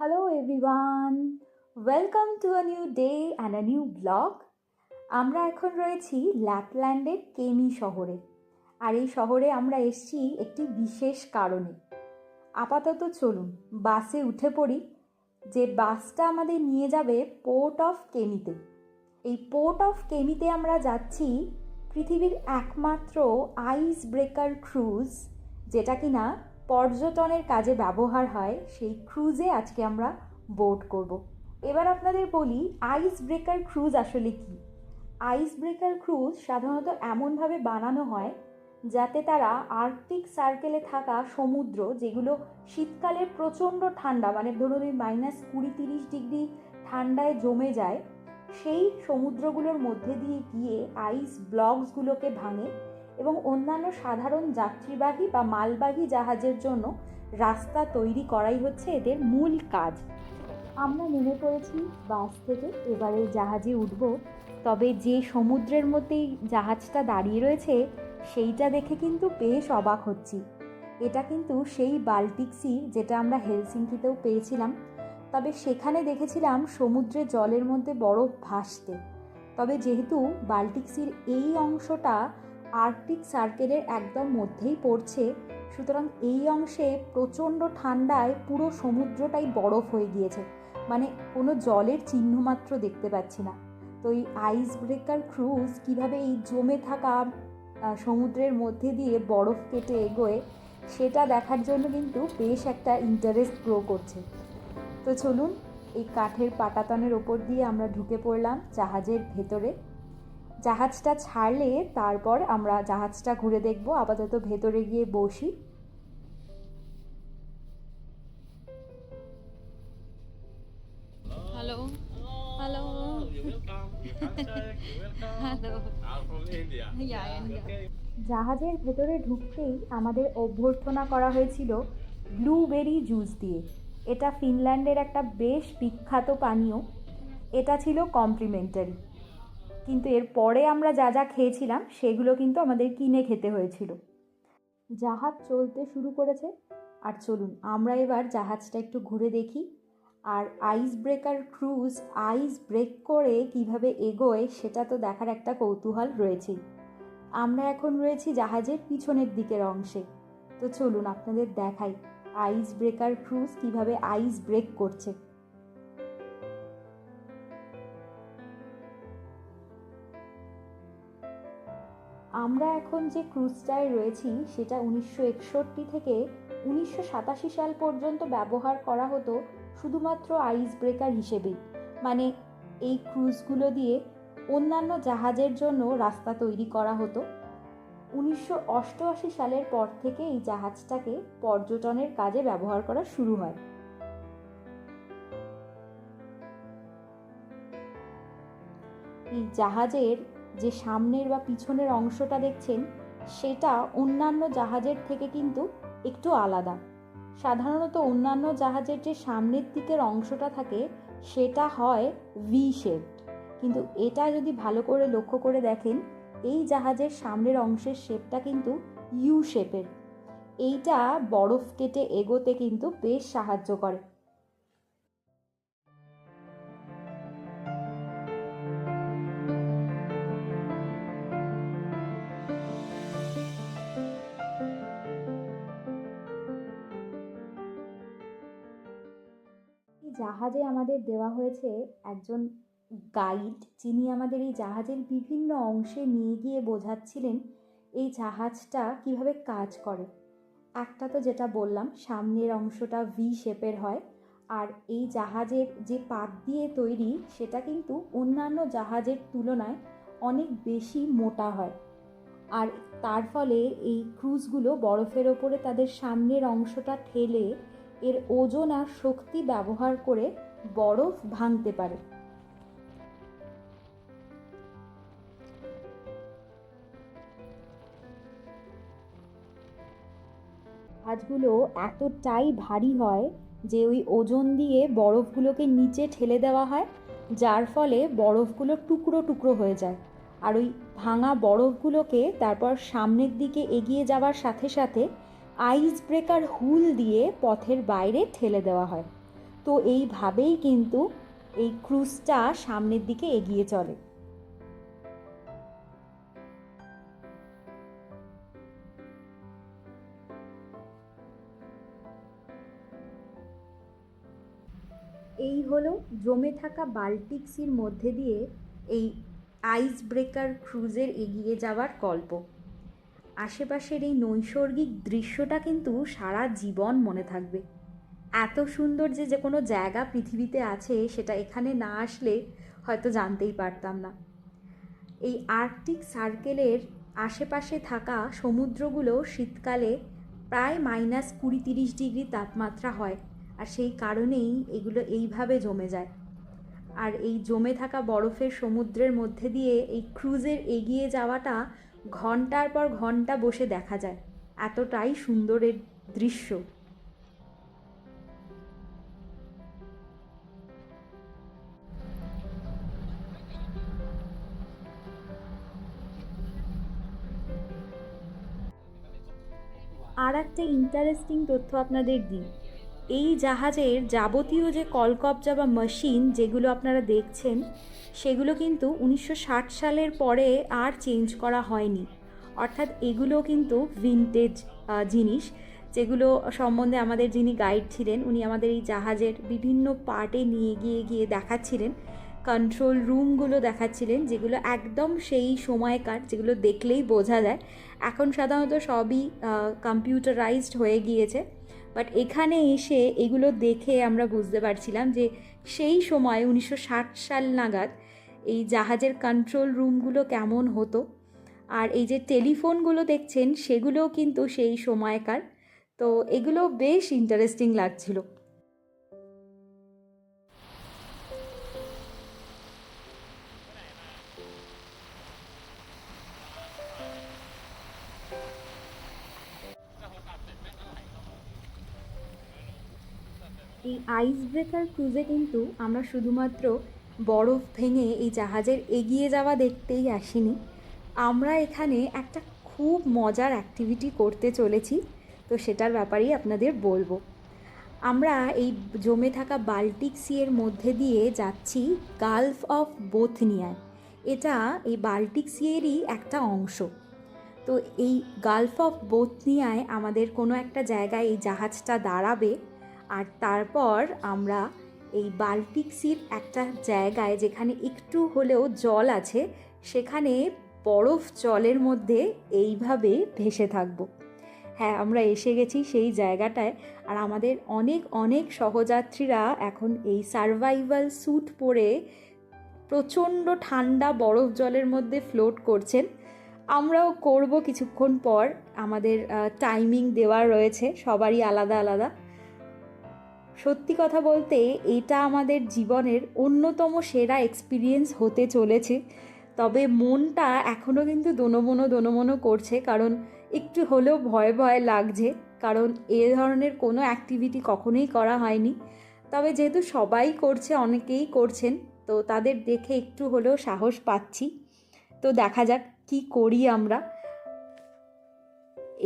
Hello everyone, welcome to a new day and a new vlog. আমরা এখন রয়েছি ল্যাপল্যান্ডের কেমি শহরে। আর এই শহরে আমরা এসেছি একটি বিশেষ কারণে। আপাতত চলুন বাসে উঠে পড়ি। যে বাসটা আমাদের নিয়ে যাবে পোর্ট অফ কেমিতে এই পোর্ট অফ কেমিতে আমরা যাচ্ছি পৃথিবীর একমাত্র আইস ব্রেকার ক্রুজ যেটা কিনা পর্যটনের কাজে ব্যবহার হয়, সেই ক্রুজে আজকে আমরা বোট করব। এবার আপনাদের বলি আইস ব্রেকার ক্রুজ আসলে কি আইস ব্রেকার ক্রুজ সাধারণত এমনভাবে বানানো হয়, যাতে তারা আর্কটিক সার্কেলে থাকা সমুদ্র, যেগুলো শীতকালে প্রচণ্ড ঠান্ডা মানে ধরুন ওই মাইনাস কুড়ি তিরিশ ডিগ্রি ঠান্ডায় জমে যায়, সেই সমুদ্রগুলোর মধ্যে দিয়ে গিয়ে আইস ব্লকসগুলোকে ভাঙে এবং অন্যান্য সাধারণ যাত্রীবাহী বা মালবাহী জাহাজের জন্য রাস্তা তৈরি করাই হচ্ছে এদের মূল কাজ। আমরা নেমে পড়েছি বাস থেকে এবারে জাহাজে উঠব, তবে যে সমুদ্রের মধ্যেই জাহাজটা দাঁড়িয়ে রয়েছে, সেইটা দেখে কিন্তু বেশ অবাক হচ্ছি। এটা কিন্তু সেই বাল্টিক সি যেটা আমরা হেলসিঙ্কিতেও পেয়েছিলাম, তবে সেখানে দেখেছিলাম সমুদ্রের জলের মধ্যে বরফ ভাসতে তবে যেহেতু বাল্টিক সির এই অংশটা আর্কটিক সার্কেলের একদম মধ্যেই পড়ছে। সুতরাং এই অংশে প্রচণ্ড ঠান্ডায় পুরো সমুদ্রটাই বরফ হয়ে গিয়েছে। মানে কোনো জলের চিহ্ন মাত্র দেখতে পাচ্ছি না। তো এই আইস ব্রেকার ক্রুজ কীভাবে এই জমে থাকা সমুদ্রের মধ্যে দিয়ে বরফ কেটে এগোয়, সেটা দেখার জন্য কিন্তু বেশ একটা ইন্টারেস্ট গ্রো করছে। তো চলুন, এই কাঠের পাটাতনের ওপর দিয়ে আমরা ঢুকে পড়লাম জাহাজের ভেতরে। জাহাজটা ছাড়লে তারপর আমরা জাহাজটা ঘুরে দেখব। আপাতত ভেতরে গিয়ে বসি. জাহাজের ভেতরে ঢুকতেই আমাদের অভ্যর্থনা করা হয়েছিল ব্লুবেরি জুস দিয়ে। এটা ফিনল্যান্ডের একটা বেশ বিখ্যাত পানীয়। এটা ছিল কমপ্লিমেন্টারি। কিন্তু এর পরে আমরা যা যা খেয়েছিলাম, সেগুলো কিন্তু আমাদের কিনে খেতে হয়েছিল। জাহাজ চলতে শুরু করেছে। আর চলুন, আমরা এবার জাহাজটা একটু ঘুরে দেখি। আর ice breaker cruise ice break করে কীভাবে এগোয়, সেটা তো দেখার একটা কৌতূহল রয়েছেই। আমরা এখন রয়েছি জাহাজের পিছনের দিকের অংশে। তো চলুন আপনাদের দেখাই আইস ব্রেকার ক্রুজ কীভাবে আইস ব্রেক করছে। আমরা এখন যে ক্রুজটায় রয়েছি, সেটা উনিশশো একষট্টি থেকে উনিশশো সাতাশি সাল পর্যন্ত ব্যবহার করা হতো শুধুমাত্র আইস ব্রেকার হিসেবেই মানে এই ক্রুজগুলো দিয়ে অন্যান্য জাহাজের জন্য রাস্তা তৈরি করা হতো। উনিশশো অষ্টআশি সালের পর থেকে এই জাহাজটাকে পর্যটনের কাজে ব্যবহার করা শুরু হয়। এই জাহাজের যে সামনের বা পিছনের অংশটা দেখছেন, সেটা অন্যান্য জাহাজের থেকে কিন্তু একটু আলাদা। সাধারণত অন্যান্য জাহাজের যে সামনের দিকের অংশটা থাকে, সেটা হয় ভি শেপ কিন্তু এটা যদি ভালো করে লক্ষ্য করে দেখেন, এই জাহাজের সামনের অংশের শেপটা কিন্তু ইউ শেপের এইটা বরফ কেটে এগোতে কিন্তু বেশ সাহায্য করে। জাহাজে আমাদের দেওয়া হয়েছে একজন গাইড। যিনি আমাদের এই জাহাজের বিভিন্ন অংশে নিয়ে গিয়ে বোঝাচ্ছিলেন এই জাহাজটা কীভাবে কাজ করে। একটা তো যেটা বললাম, সামনের অংশটা ভি শেপের হয় আর এই জাহাজের যে পাত দিয়ে তৈরি সেটা কিন্তু অন্যান্য জাহাজের তুলনায় অনেক বেশি মোটা হয়। আর তার ফলে এই ক্রুজগুলো বরফের ওপরে তাদের সামনের অংশটা ঠেলে এর ওজন আর শক্তি ব্যবহার করে বরফ ভাঙতে পারে। জাহাজগুলো এতটাই ভারী হয় যে ওই ওজন দিয়ে বরফগুলোকে নিচে ঠেলে দেওয়া হয়, যার ফলে বরফগুলো টুকরো টুকরো হয়ে যায়। আর ওই ভাঙা বরফগুলোকে তারপর সামনের দিকে এগিয়ে যাওয়ার সাথে সাথে আইস ব্রেকার হুল দিয়ে পথের বাইরে ঠেলে দেওয়া হয়। তো এইভাবেই কিন্তু এই ক্রুজটা সামনের দিকে এগিয়ে চলে। এই হলো জমে থাকা বাল্টিক সির মধ্যে দিয়ে এই আইস ব্রেকার ক্রুজের এগিয়ে যাওয়ার গল্প। আশেপাশের এই নৈসর্গিক দৃশ্যটা কিন্তু সারা জীবন মনে থাকবে। এত সুন্দর যে যে কোনো জায়গা পৃথিবীতে আছে, সেটা এখানে না আসলে হয়তো জানতেই পারতাম না। এই আর্কটিক সার্কেলের আশেপাশে থাকা সমুদ্রগুলো শীতকালে প্রায় মাইনাস কুড়ি তিরিশ ডিগ্রি তাপমাত্রা হয়, আর সেই কারণেই এগুলো এইভাবে জমে যায়। আর এই জমে থাকা বরফের সমুদ্রের মধ্যে দিয়ে এই ক্রুজের এগিয়ে যাওয়াটা ঘণ্টার পর ঘণ্টা বসে দেখা যায়, এতটাই সুন্দরের দৃশ্য। আর একটা ইন্টারেস্টিং তথ্য আপনাদের দিই। এই জাহাজের যাবতীয় যে কলকবজা বা মেশিন যেগুলো আপনারা দেখছেন, সেগুলো কিন্তু উনিশশো ষাট সালের পরে আর চেঞ্জ করা হয়নি। অর্থাৎ এগুলো কিন্তু ভিনটেজ জিনিস, যেগুলো সম্বন্ধে আমাদের যিনি গাইড ছিলেন, উনি আমাদের এই জাহাজের বিভিন্ন পার্টে নিয়ে গিয়ে গিয়ে দেখাচ্ছিলেন কন্ট্রোল রুমগুলো দেখাচ্ছিলেন, যেগুলো একদম সেই সময়কার, যেগুলো দেখলেই বোঝা যায়। এখন সাধারণত সবই কম্পিউটারাইজড হয়ে গিয়েছে। বাট এখানে এসে এগুলো দেখে আমরা বুঝতে পারছিলাম যে সেই সময় উনিশশো ষাট সাল নাগাদ এই জাহাজের কন্ট্রোল রুমগুলো কেমন হতো। আর এই যে টেলিফোনগুলো দেখছেন, সেগুলোও কিন্তু সেই সময়কার। তো এগুলো বেশ ইন্টারেস্টিং লাগছিল। এই আইস ব্রেকার ক্রুজে কিন্তু আমরা শুধুমাত্র বরফ ভেঙে এই জাহাজের এগিয়ে যাওয়া দেখতেই আসিনি। আমরা এখানে একটা খুব মজার অ্যাক্টিভিটি করতে চলেছি, তো সেটার ব্যাপারেই আপনাদের বলব। আমরা এই জমে থাকা বাল্টিক সিয়ের মধ্যে দিয়ে যাচ্ছি গালফ অফ বোথনিয়ায় এটা এই বাল্টিক সিয়েরই একটা অংশ। তো এই গালফ অফ বোথনিয়ায় আমাদের কোনো একটা জায়গায় এই জাহাজটা দাঁড়াবে আর তারপর আমরা এই বাল্টিক সির একটা জায়গায় যেখানে একটু হলেও জল আছে, সেখানে বরফ জলের মধ্যে এইভাবে ভেসে থাকব। হ্যাঁ আমরা এসে গেছি সেই জায়গাটায় আর আমাদের অনেক অনেক সহযাত্রীরা এখন এই সারভাইভাল স্যুট পরে প্রচণ্ড ঠান্ডা বরফ জলের মধ্যে ফ্লোট করছেন। আমরাও করব কিছুক্ষণ পর। আমাদের টাইমিং দেওয়া রয়েছে, সবারই আলাদা আলাদা। সত্যি কথা বলতে এটা আমাদের জীবনের অন্যতম সেরা এক্সপিরিয়েন্স হতে চলেছে। তবে মনটা এখনও কিন্তু দোনোমনো দোনোমনো করছে, কারণ একটু হলেও ভয় ভয় লাগছে, কারণ এ ধরনের কোনো অ্যাক্টিভিটি কখনোই করা হয়নি। তবে যেহেতু সবাই করছে, অনেকেই করছেন, তো তাদের দেখে একটু হলেও সাহস পাচ্ছি। তো দেখা যাক কি করি আমরা।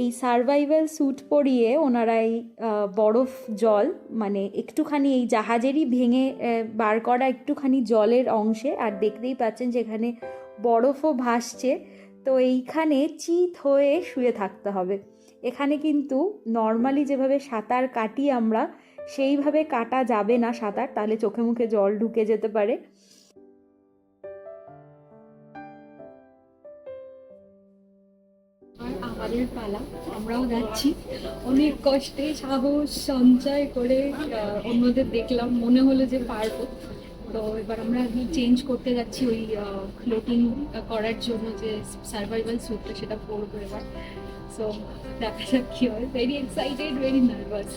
এই সারভাইভাল স্যুট পরিয়ে ওনারা এই বরফ, জল মানে একটুখানি এই জাহাজেরই ভেঙে বার করা একটুখানি জলের অংশে, আর দেখতেই পাচ্ছেন যেখানে বরফও ভাসছে, তো এইখানে চিত হয়ে শুয়ে থাকতে হবে। এখানে কিন্তু নর্মালি যেভাবে সাঁতার কাটি আমরা, সেইভাবে কাটা যাবে না সাঁতার, তাহলে চোখে মুখে জল ঢুকে যেতে পারে। আমাদের পালা, আমরাও যাচ্ছি। অনেক কষ্টে সাহস, সঞ্চয় করে অন্যদের দেখলাম, মনে হলো যে পারব। তো এবার আমরা চেঞ্জ করতে যাচ্ছি ওই ফ্লোটিং করার জন্য যে সার্ভাইভাল স্যুটটা সেটা পরবো এবার। সো দেখা যাক কি হয়। ভেরি এক্সাইটেড ভেরি নার্ভাস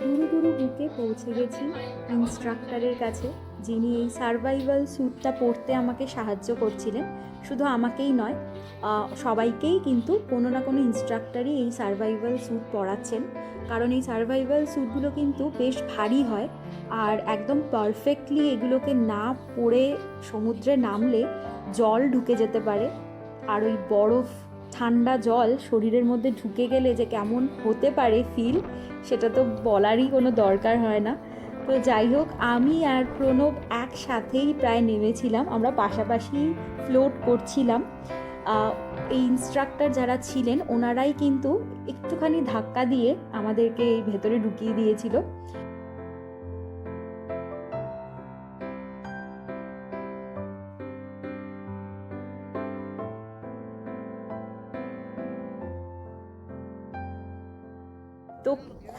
দুরু দুরু বুকে পৌঁছে গেছি ইনস্ট্রাক্টরের কাছে। যিনি এই সারভাইভাল স্যুটটা পরতে আমাকে সাহায্য করছিলেন, শুধু আমাকেই নয় সবাইকেই কিন্তু কোনো না কোনো ইনস্ট্রাক্টরই এই সারভাইভাল স্যুট পড়াচ্ছেন কারণ এই সারভাইভাল স্যুটগুলো কিন্তু বেশ ভারী হয় আর একদম পারফেক্টলি এগুলোকে না পড়ে সমুদ্রে নামলে জল ঢুকে যেতে পারে। আর ওই বরফ, ঠান্ডা জল শরীরের মধ্যে ঢুকে গেলে যে কেমন হতে পারে ফিল সেটা তো বলারই কোনো দরকার হয় না। তো যাই হোক, আমি আর প্রণব একসাথেই প্রায় নেমেছিলাম। আমরা পাশাপাশি ফ্লোট করছিলাম। এই ইনস্ট্রাক্টর যারা ছিলেন, ওনারাই কিন্তু একটুখানি ধাক্কা দিয়ে আমাদেরকে এই ভেতরে ঢুকিয়ে দিয়েছিল।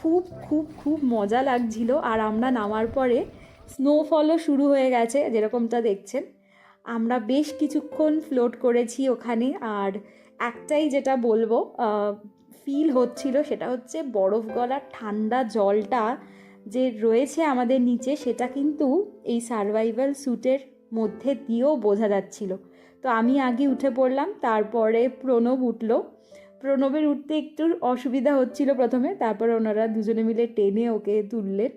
খুব খুব খুব মজা লাগছিল। আর আমরা নামার পরে স্নোফলও শুরু হয়ে গেছে, যেরকমটা দেখছেন। আমরা বেশ কিছুক্ষণ ফ্লোট করেছি ওখানে। আর একটাই যেটা বলব ফিল হচ্ছিল সেটা হচ্ছে বরফ গলার ঠান্ডা জলটা যে রয়েছে আমাদের নিচে, সেটা কিন্তু এই সারভাইভাল স্যুটের মধ্যে দিয়েও বোঝা যাচ্ছিল। তো আমি আগে উঠে পড়লাম, তারপরে প্রণব উঠল। প্রণবের উঠতে একটু অসুবিধা হচ্ছিল প্রথমে তারপর ওনারা দুজনে মিলে টেনে ওকে তুললেন।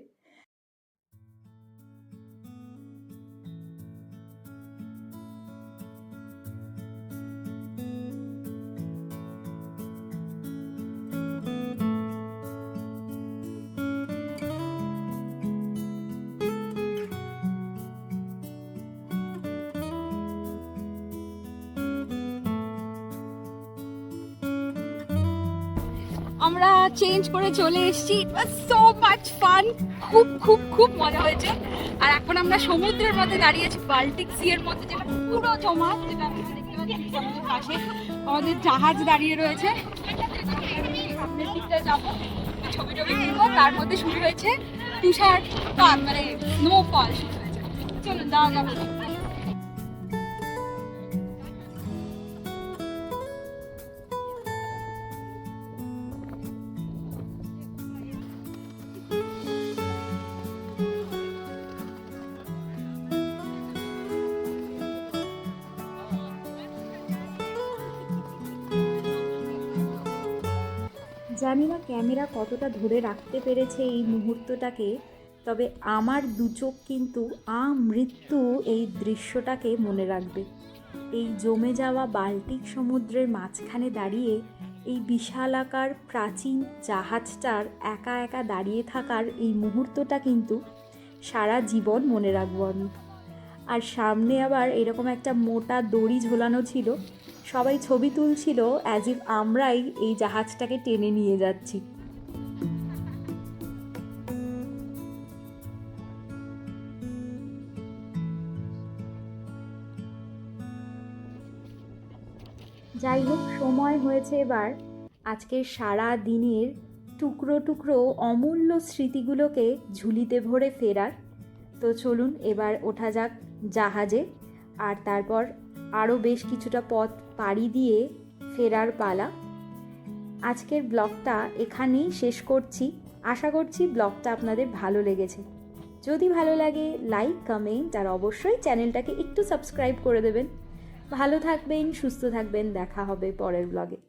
আমরা চেঞ্জ করে চলে এসেছি। সো মাচ ফান খুব খুব খুব মজা হয়েছে। আর এখন আমরা সমুদ্রের মধ্যে দাঁড়িয়ে আছি বাল্টিক সি এর মধ্যে, যেটা পুরো জমা সমুদ্রের পাশে আমাদের জাহাজ দাঁড়িয়ে রয়েছে। ছবি টবি তুলবো, তার মধ্যে শুরু হয়েছে তুষার মানে স্নোফল শুরু হয়েছে। চলুন যাবে জানি না ক্যামেরা কতটা ধরে রাখতে পেরেছে এই মুহূর্তটাকে, তবে আমার দু চোখ কিন্তু আমৃত্যু এই দৃশ্যটাকে মনে রাখবে। এই জমে যাওয়া বাল্টিক সমুদ্রের মাঝখানে দাঁড়িয়ে, এই বিশালাকার প্রাচীন জাহাজটার একা একা দাঁড়িয়ে থাকার এই মুহূর্তটা কিন্তু সারা জীবন মনে রাখব আমি। আর সামনে আবার এরকম একটা মোটা দড়ি ঝোলানো ছিল সবাই ছবি তুলছিল অ্যাজ ইফ আমরাই এই জাহাজটাকে টেনে নিয়ে যাচ্ছি। যাই হোক, সময় হয়েছে এবার আজকের সারা দিনের টুকরো টুকরো অমূল্য স্মৃতিগুলোকে ঝুলিতে ভরে ফেরার। তো চলুন, এবার ওঠা যাক জাহাজে, আর তারপর আরও বেশ কিছুটা পথ পাড়ি দিয়ে ফেরার পালা। আজকের ব্লগটা এখানেই শেষ করছি। আশা করছি ব্লগটা আপনাদের ভালো লেগেছে। যদি ভালো লাগে লাইক কমেন্ট আর অবশ্যই চ্যানেলটাকে একটু সাবস্ক্রাইব করে দেবেন। ভালো থাকবেন, সুস্থ থাকবেন, দেখা হবে পরের ব্লগে।